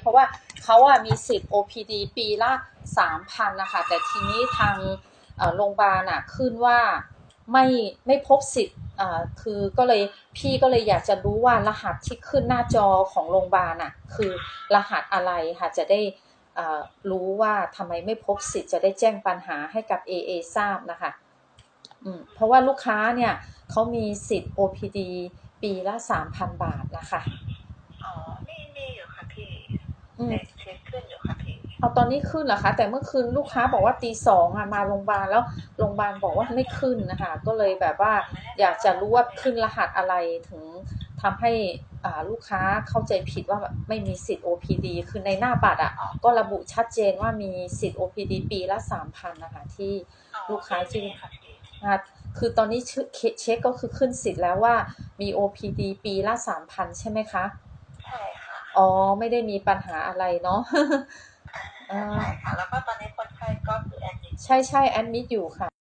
เพราะว่าเขาอะมีสิทธิ์ OPD ปีละสามพันนะคะ แต่ทีนี้ทางโรงพยาบาลอะขึ้นว่าไม่ไม่พบสิทธิ์คือก็เลยพี่ก็เลยอยากจะรู้ว่ารหัสที่ขึ้นหน้าจอของโรงพยาบาลอะคือรหัสอะไรค่ะจะได้รู้ว่าทำไมไม่พบสิทธิ์จะได้แจ้งปัญหาให้กับ AA ทราบนะคะเพราะว่าลูกค้าเนี่ยเขามีสิทธิ์ OPD ปีละสามพันบาทนะคะ อ๋อมีมีอยู่ค่ะพี่ อืม เช็คเช็คขึ้นอยู่ค่ะพี่เอาตอนนี้ขึ้นเหรอคะ แต่เมื่อคืนลูกค้าบอกว่าตีสองอะมาโรงพยาบาลแล้วโรงพยาบาลบอกว่าไม่ขึ้นนะคะ ก็เลยแบบว่าอยากจะรู้ว่าขึ้นรหัสอะไรถึงทำให้อ่าลูกค้าเข้าใจผิดว่าไม่มีสิทธิ์ OPD คือในหน้าบัตรอะก็ระบุชัดเจนว่ามีสิทธิ์ OPD ปีละสามพันนะคะที่อ๋อลูกค้าที่มีค่ะพี่นะคะคือตอนนี้เช็คเช็คก็คือขึ้นสิทธิ์แล้วว่ามี OPD ปีละสามพันใช่ไหมคะใช่ค่ะ อ๋อ ไม่ได้มีปัญหาอะไรเนาะอ่าใช่ค่ะ แล้วก็ตอนนี้คนไข้ก็คือแอดมิดใช่ใช่แอดมิดอยู่ค่ะ